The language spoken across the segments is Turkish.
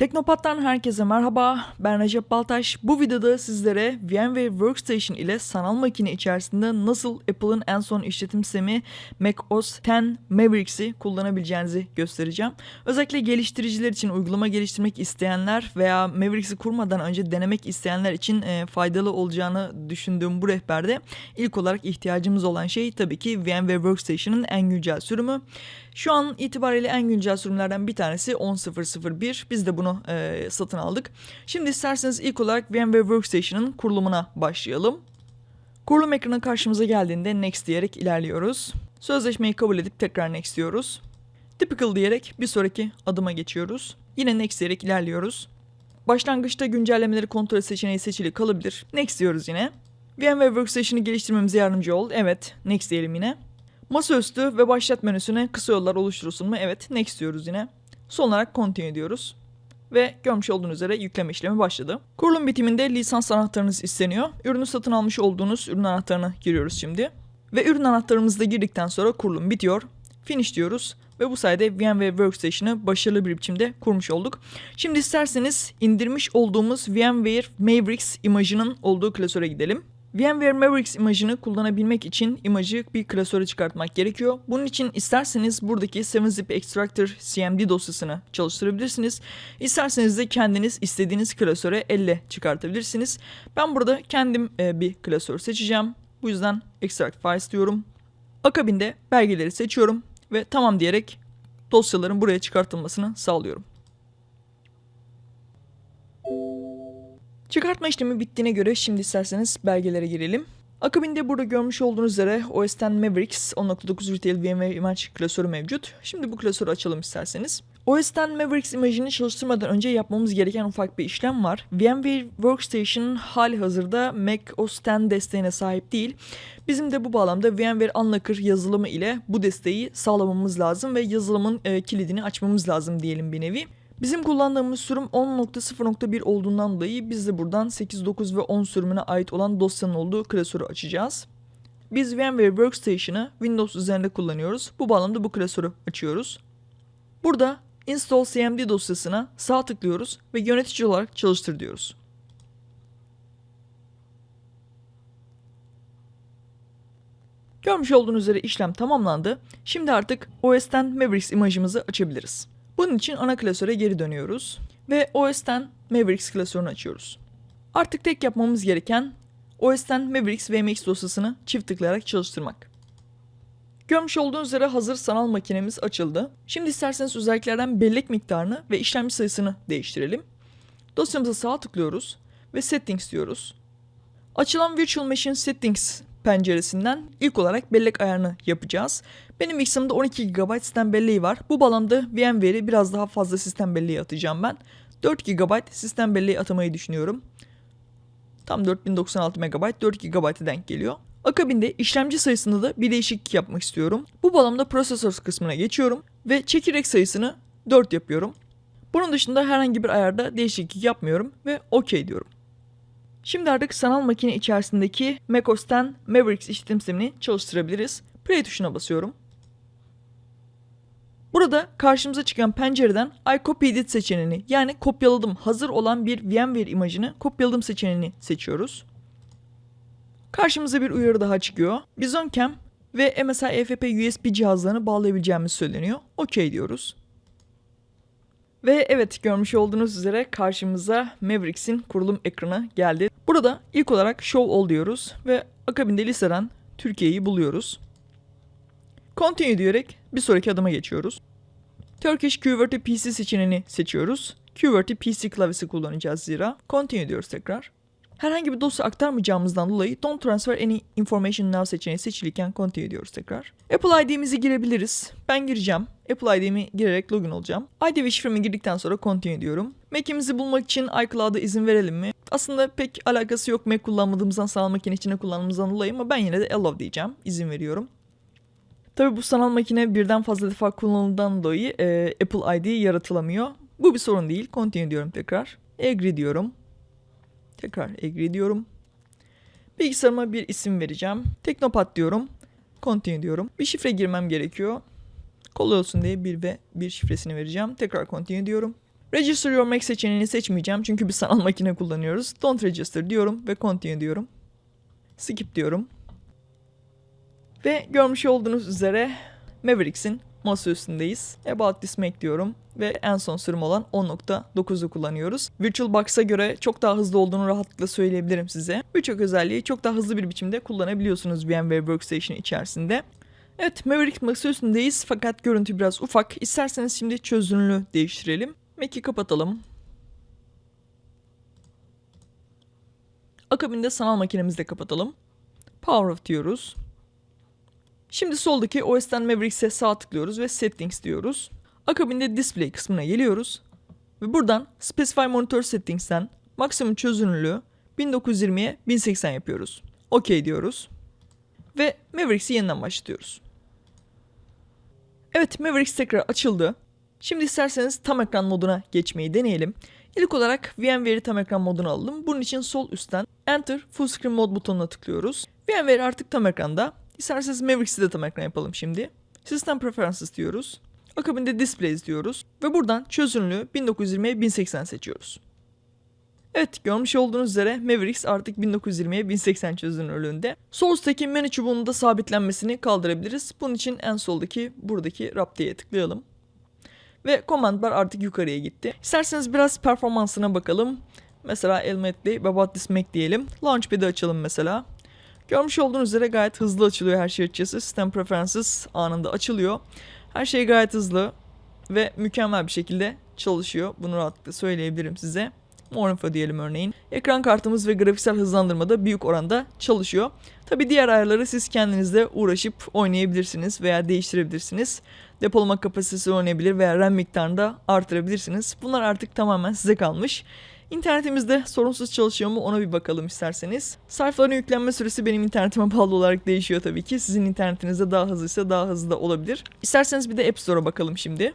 Teknopat'tan herkese merhaba. Ben Recep Baltaş. Bu videoda sizlere VMware Workstation ile sanal makine içerisinde nasıl Apple'ın en son işletim sistemi macOS 10 Mavericks'i kullanabileceğinizi göstereceğim. Özellikle geliştiriciler için uygulama geliştirmek isteyenler veya Mavericks'i kurmadan önce denemek isteyenler için e, faydalı olacağını düşündüğüm bu rehberde ilk olarak ihtiyacımız olan şey tabii ki VMware Workstation'ın en güncel sürümü. Şu an itibariyle en güncel sürümlerden bir tanesi 10.001. Biz de bunu e, satın aldık. Şimdi isterseniz ilk olarak VMware Workstation'ın kurulumuna başlayalım. Kurulum ekranı karşımıza geldiğinde Next diyerek ilerliyoruz. Sözleşmeyi kabul edip tekrar Next diyoruz. Typical diyerek bir sonraki adıma geçiyoruz. Yine Next diyerek ilerliyoruz. Başlangıçta güncellemeleri kontrol seçeneği seçili kalabilir. Next diyoruz yine. VMware Workstation'ı geliştirmemize yardımcı ol. Evet, Next diyelim yine. Masaüstü ve başlat menüsüne kısa yollar oluşturulsun mu? Evet, next diyoruz yine. Son olarak continue diyoruz. Ve görmüş olduğunuz üzere yükleme işlemi başladı. Kurulum bitiminde lisans anahtarınız isteniyor. Ürünü satın almış olduğunuz ürün anahtarını giriyoruz şimdi. Ve ürün anahtarımızı da girdikten sonra kurulum bitiyor. Finish diyoruz. Ve bu sayede VMware Workstation'ı başarılı bir biçimde kurmuş olduk. Şimdi isterseniz indirmiş olduğumuz VMware Mavericks imajının olduğu klasöre gidelim. VMware Mavericks imajını kullanabilmek için imajı bir klasöre çıkartmak gerekiyor. Bunun için isterseniz buradaki 7-zip extractor cmd dosyasını çalıştırabilirsiniz. İsterseniz de kendiniz istediğiniz klasöre elle çıkartabilirsiniz. Ben burada kendim e, bir klasör seçeceğim. Bu yüzden extract files diyorum. Akabinde belgeleri seçiyorum ve tamam diyerek dosyaların buraya çıkartılmasını sağlıyorum. Çıkartma işlemi bittiğine göre şimdi isterseniz belgelere girelim. Akabinde burada görmüş olduğunuz üzere OS X Mavericks 10.9 Retail VMware Image klasörü mevcut. Şimdi bu klasörü açalım isterseniz. OS X Mavericks imajını çalıştırmadan önce yapmamız gereken ufak bir işlem var. VMware Workstation hali hazırda Mac OS X desteğine sahip değil. Bizim de bu bağlamda VMware Unlocker yazılımı ile bu desteği sağlamamız lazım ve yazılımın e, kilidini açmamız lazım diyelim bir nevi. Bizim kullandığımız sürüm 10.0.1 olduğundan dolayı biz de buradan 8, 9 ve 10 sürümüne ait olan dosyanın olduğu klasörü açacağız. Biz VMware Workstation'ı Windows üzerinde kullanıyoruz. Bu bağlamda bu klasörü açıyoruz. Burada Install CMD dosyasına sağ tıklıyoruz ve yönetici olarak çalıştır diyoruz. Görmüş olduğunuz üzere işlem tamamlandı. Şimdi artık OS'ten Mavericks imajımızı açabiliriz. Bunun için ana klasöre geri dönüyoruz ve OS'ten Mavericks klasörünü açıyoruz. Artık tek yapmamız gereken OS'ten Mavericks VMX dosyasını çift tıklayarak çalıştırmak. Görmüş olduğunuz üzere hazır sanal makinemiz açıldı. Şimdi isterseniz özelliklerden bellek miktarını ve işlemci sayısını değiştirelim. Dosyamıza sağ tıklıyoruz ve Settings diyoruz. Açılan Virtual Machine Settings penceresinden ilk olarak bellek ayarını yapacağız. Benim bilgisayarımda 12 GB sistem belleği var. Bu bağlamda VMware'i biraz daha fazla sistem belleği atacağım ben. 4 GB sistem belleği atamayı düşünüyorum. Tam 4096 MB 4 GB'a denk geliyor. Akabinde işlemci sayısında da bir değişiklik yapmak istiyorum. Bu bağlamda prosesör kısmına geçiyorum ve çekirdek sayısını 4 yapıyorum. Bunun dışında herhangi bir ayarda değişiklik yapmıyorum ve OK diyorum. Şimdi artık sanal makine içerisindeki macOS 10 Mavericks işletim sistemini çalıştırabiliriz. Play tuşuna basıyorum. Burada karşımıza çıkan pencereden I copied it seçeneğini yani kopyaladım hazır olan bir VMware imajını kopyaladım seçeneğini seçiyoruz. Karşımıza bir uyarı daha çıkıyor. BizonCam ve MSI EFP USB cihazlarını bağlayabileceğimiz söyleniyor. OK diyoruz. Ve evet görmüş olduğunuz üzere karşımıza Mavericks'in kurulum ekranı geldi. Burada ilk olarak Show All diyoruz ve akabinde listeden Türkiye'yi buluyoruz. Continue diyerek bir sonraki adıma geçiyoruz. Turkish QWERTY PC seçeneğini seçiyoruz. QWERTY PC klavyesi kullanacağız zira. Continue diyoruz tekrar. Herhangi bir dosya aktarmayacağımızdan dolayı Don't Transfer Any Information Now seçeneği seçiliyken Continue diyoruz tekrar. Apple ID'mizi girebiliriz. Ben gireceğim. Apple ID'mi girerek login olacağım. ID ve şifremi girdikten sonra Continue diyorum. Mac'imizi bulmak için iCloud'a izin verelim mi? Aslında pek alakası yok Mac kullanmadığımızdan sanal makine içine kullanmamızdan dolayı ama ben yine de allow diyeceğim. İzin veriyorum. Tabi bu sanal makine birden fazla defa kullanıldığından dolayı e, Apple ID yaratılamıyor. Bu bir sorun değil. Continue diyorum tekrar. Agree diyorum. Tekrar agree diyorum. Bilgisayarıma bir isim vereceğim. Teknopat diyorum. Continue diyorum. Bir şifre girmem gerekiyor. Kolay olsun diye bir ve bir şifresini vereceğim. Tekrar continue diyorum. Register Your Mac seçeneğini seçmeyeceğim çünkü bir sanal makine kullanıyoruz. Don't register diyorum ve continue diyorum. Skip diyorum. Ve görmüş olduğunuz üzere Mavericks'in masa üstündeyiz. About this Mac diyorum ve en son sürüm olan 10.9'u kullanıyoruz. VirtualBox'a göre çok daha hızlı olduğunu rahatlıkla söyleyebilirim size. Birçok özelliği çok daha hızlı bir biçimde kullanabiliyorsunuz VMware Workstation içerisinde. Evet Maverick masa üstündeyiz fakat görüntü biraz ufak. İsterseniz şimdi çözünürlüğü değiştirelim. Mac'i kapatalım. Akabinde sanal makinemizi de kapatalım. Power off diyoruz. Şimdi soldaki OS'ten Mavericks'e sağ tıklıyoruz ve Settings diyoruz. Akabinde Display kısmına geliyoruz. Ve buradan Specify Monitor Settings'ten maksimum çözünürlüğü 1920'ye 1080 yapıyoruz. OK diyoruz. Ve Mavericks'i yeniden başlatıyoruz. Evet Mavericks tekrar açıldı. Şimdi isterseniz tam ekran moduna geçmeyi deneyelim. İlk olarak VMware'i tam ekran moduna alalım. Bunun için sol üstten Enter Full Screen Mode butonuna tıklıyoruz. VMware artık tam ekranda. İsterseniz Mavericks'i de tam ekran yapalım şimdi. System Preferences diyoruz. Akabinde Displays diyoruz. Ve buradan çözünürlüğü 1920'ye 1080 seçiyoruz. Evet görmüş olduğunuz üzere Mavericks artık 1920'ye 1080 çözünürlüğünde. Sol üstteki menü çubuğunun da sabitlenmesini kaldırabiliriz. Bunun için en soldaki buradaki Rapti'ye tıklayalım. Ve command bar artık yukarıya gitti. İsterseniz biraz performansına bakalım. Mesela Elmetli This Mac diyelim. Launchpad'i açalım mesela. Görmüş olduğunuz üzere gayet hızlı açılıyor her şey açıkçası. System Preferences anında açılıyor. Her şey gayet hızlı ve mükemmel bir şekilde çalışıyor. Bunu rahatlıkla söyleyebilirim size. More info diyelim örneğin. Ekran kartımız ve grafiksel hızlandırma da büyük oranda çalışıyor. Tabi diğer ayarları siz kendinizde uğraşıp oynayabilirsiniz veya değiştirebilirsiniz. Depolama kapasitesi oynayabilir veya RAM miktarını da artırabilirsiniz. Bunlar artık tamamen size kalmış. İnternetimizde sorunsuz çalışıyor mu ona bir bakalım isterseniz. Sayfaların yüklenme süresi benim internetime bağlı olarak değişiyor tabii ki. Sizin internetinizde daha hızlıysa daha hızlı da olabilir. İsterseniz bir de App Store'a bakalım şimdi.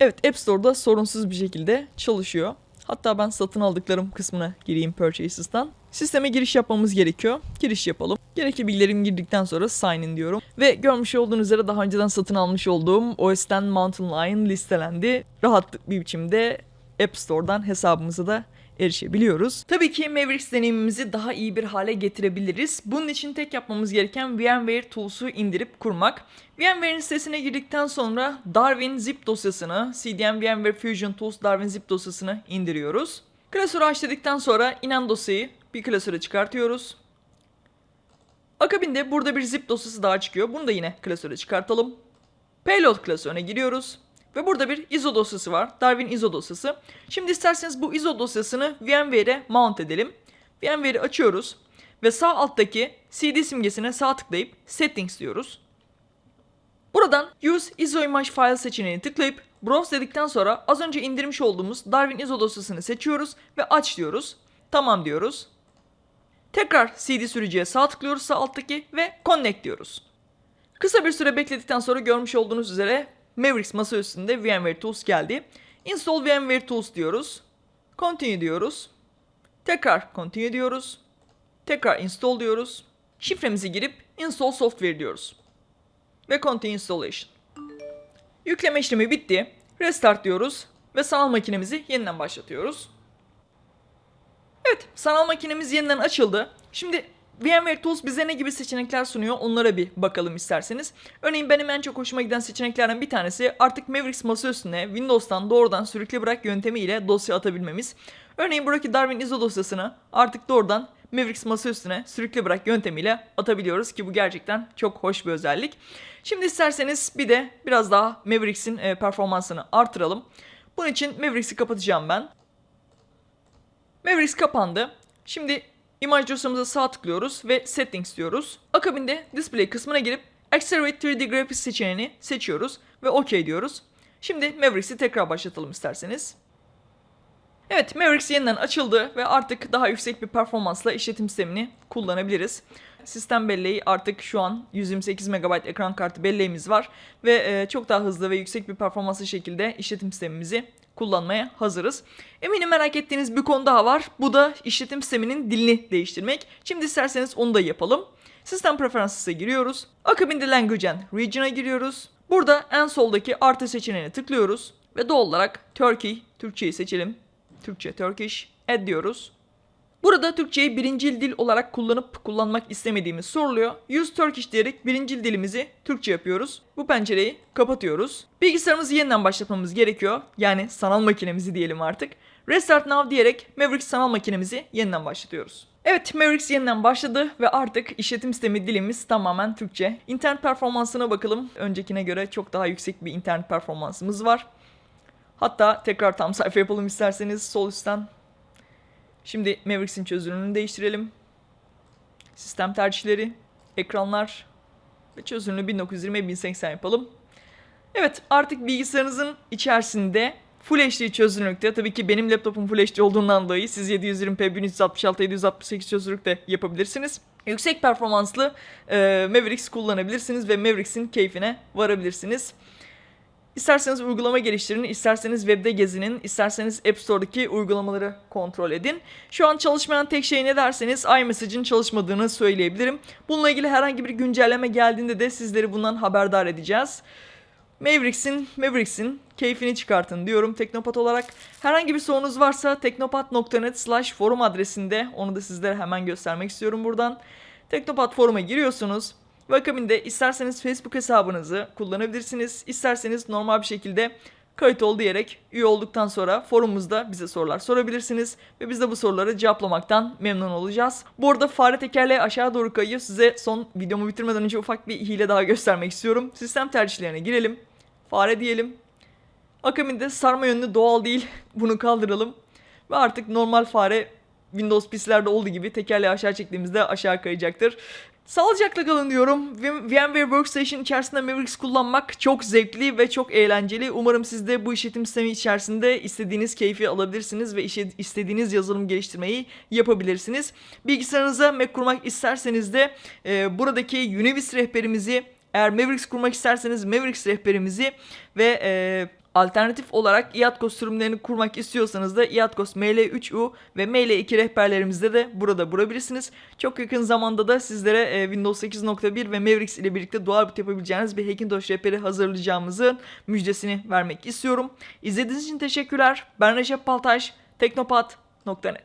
Evet App Store'da sorunsuz bir şekilde çalışıyor. Hatta ben satın aldıklarım kısmına gireyim Purchases'tan. Sisteme giriş yapmamız gerekiyor. Giriş yapalım. Gerekli bilgilerimi girdikten sonra sign in diyorum. Ve görmüş olduğunuz üzere daha önceden satın almış olduğum OS'ten Mountain Lion listelendi. Rahat bir biçimde App Store'dan hesabımıza da erişebiliyoruz. Tabii ki Mavericks deneyimimizi daha iyi bir hale getirebiliriz. Bunun için tek yapmamız gereken VMware Tools'u indirip kurmak. VMware'in sitesine girdikten sonra Darwin zip dosyasını, CDM VMware Fusion Tools Darwin zip dosyasını indiriyoruz. Klasörü açtıktan sonra inen dosyayı bir klasöre çıkartıyoruz. Akabinde burada bir zip dosyası daha çıkıyor. Bunu da yine klasöre çıkartalım. Payload klasörüne giriyoruz. Ve burada bir ISO dosyası var. Darwin ISO dosyası. Şimdi isterseniz bu ISO dosyasını VMware'e mount edelim. VMware'i açıyoruz. Ve sağ alttaki CD simgesine sağ tıklayıp Settings diyoruz. Buradan Use ISO Image File seçeneğini tıklayıp Browse dedikten sonra az önce indirmiş olduğumuz Darwin ISO dosyasını seçiyoruz ve aç diyoruz. Tamam diyoruz. Tekrar CD sürücüye sağ tıklıyoruz sağ alttaki ve Connect diyoruz. Kısa bir süre bekledikten sonra görmüş olduğunuz üzere Mavericks masa üstünde VMware Tools geldi. Install VMware Tools diyoruz. Continue diyoruz. Tekrar continue diyoruz. Tekrar install diyoruz. Şifremizi girip install software diyoruz. Ve continue installation. Yükleme işlemi bitti. Restart diyoruz ve sanal makinemizi yeniden başlatıyoruz. Evet, sanal makinemiz yeniden açıldı. Şimdi VMware Tools bize ne gibi seçenekler sunuyor onlara bir bakalım isterseniz. Örneğin benim en çok hoşuma giden seçeneklerden bir tanesi artık Mavericks masa üstüne Windows'tan doğrudan sürükle bırak yöntemiyle dosya atabilmemiz. Örneğin buradaki Darwin ISO dosyasını artık doğrudan Mavericks masa üstüne sürükle bırak yöntemiyle atabiliyoruz ki bu gerçekten çok hoş bir özellik. Şimdi isterseniz bir de biraz daha Mavericks'in e, performansını artıralım. Bunun için Mavericks'i kapatacağım ben. Mavericks kapandı. Şimdi Image dosyamıza sağ tıklıyoruz ve Settings diyoruz. Akabinde Display kısmına girip Accelerate 3D Graphics seçeneğini seçiyoruz ve OK diyoruz. Şimdi Mavericks'i tekrar başlatalım isterseniz. Evet Mavericks yeniden açıldı ve artık daha yüksek bir performansla işletim sistemini kullanabiliriz. Sistem belleği artık şu an 128 MB ekran kartı belleğimiz var ve e, çok daha hızlı ve yüksek bir performanslı şekilde işletim sistemimizi kullanmaya hazırız. Eminim merak ettiğiniz bir konu daha var. Bu da işletim sisteminin dilini değiştirmek. Şimdi isterseniz onu da yapalım. System Preferences'e giriyoruz. Akabinde Language and Region'a giriyoruz. Burada en soldaki artı seçeneğine tıklıyoruz Ve doğal olarak Turkey, Türkçeyi seçelim. Türkçe, Turkish, add diyoruz. Burada Türkçeyi birincil dil olarak kullanıp kullanmak istemediğimiz soruluyor. Use Turkish diyerek birincil dilimizi Türkçe yapıyoruz. Bu pencereyi kapatıyoruz. Bilgisayarımızı yeniden başlatmamız gerekiyor. Yani sanal makinemizi diyelim artık. Restart now diyerek Mavericks sanal makinemizi yeniden başlatıyoruz. Evet Mavericks yeniden başladı ve artık işletim sistemi dilimiz tamamen Türkçe. İnternet performansına bakalım. Öncekine göre çok daha yüksek bir internet performansımız var. Hatta tekrar tam sayfa yapalım isterseniz sol üstten. Şimdi Mavericks'in çözünürlüğünü değiştirelim. Sistem tercihleri, ekranlar ve çözünürlüğü 1920-1080 yapalım. Evet artık bilgisayarınızın içerisinde Full HD çözünürlükte tabii ki benim laptopum Full HD olduğundan dolayı siz 720p 1366 768 çözünürlükte yapabilirsiniz. Yüksek performanslı e, Mavericks kullanabilirsiniz ve Mavericks'in keyfine varabilirsiniz. İsterseniz uygulama geliştirin, isterseniz webde gezinin, isterseniz App Store'daki uygulamaları kontrol edin. Şu an çalışmayan tek şey ne derseniz iMessage'in çalışmadığını söyleyebilirim. Bununla ilgili herhangi bir güncelleme geldiğinde de sizleri bundan haberdar edeceğiz. Mavericks'in Mavericks'in keyfini çıkartın diyorum Teknopat olarak. Herhangi bir sorunuz varsa teknopat.net slash forum adresinde onu da sizlere hemen göstermek istiyorum buradan. Teknopat foruma giriyorsunuz. Ve akabinde isterseniz Facebook hesabınızı kullanabilirsiniz. İsterseniz normal bir şekilde kayıt ol diyerek üye olduktan sonra forumumuzda bize sorular sorabilirsiniz. Ve biz de bu soruları cevaplamaktan memnun olacağız. Bu arada fare tekerleği aşağı doğru kayıyor. Size son videomu bitirmeden önce ufak bir hile daha göstermek istiyorum. Sistem tercihlerine girelim. Fare diyelim. Akabinde sarma yönlü doğal değil. Bunu kaldıralım. Ve artık normal fare Windows PC'lerde olduğu gibi tekerleği aşağı çektiğimizde aşağı kayacaktır. Sağlıcakla kalın diyorum. VMware Workstation içerisinde Mavericks kullanmak çok zevkli ve çok eğlenceli. Umarım siz de bu işletim sistemi içerisinde istediğiniz keyfi alabilirsiniz ve işe- istediğiniz yazılım geliştirmeyi yapabilirsiniz. Bilgisayarınıza Mac kurmak isterseniz de e, buradaki Univis rehberimizi eğer Mavericks kurmak isterseniz Mavericks rehberimizi ve e, alternatif olarak iATCOS sürümlerini kurmak istiyorsanız da iATCOS ML3U ve ML2 rehberlerimizde de burada bulabilirsiniz. Çok yakın zamanda da sizlere e, Windows 8.1 ve Mavericks ile birlikte doğal boot yapabileceğiniz bir Hackintosh rehberi hazırlayacağımızın müjdesini vermek istiyorum. İzlediğiniz için teşekkürler. Ben Recep Paltaş, teknopat.net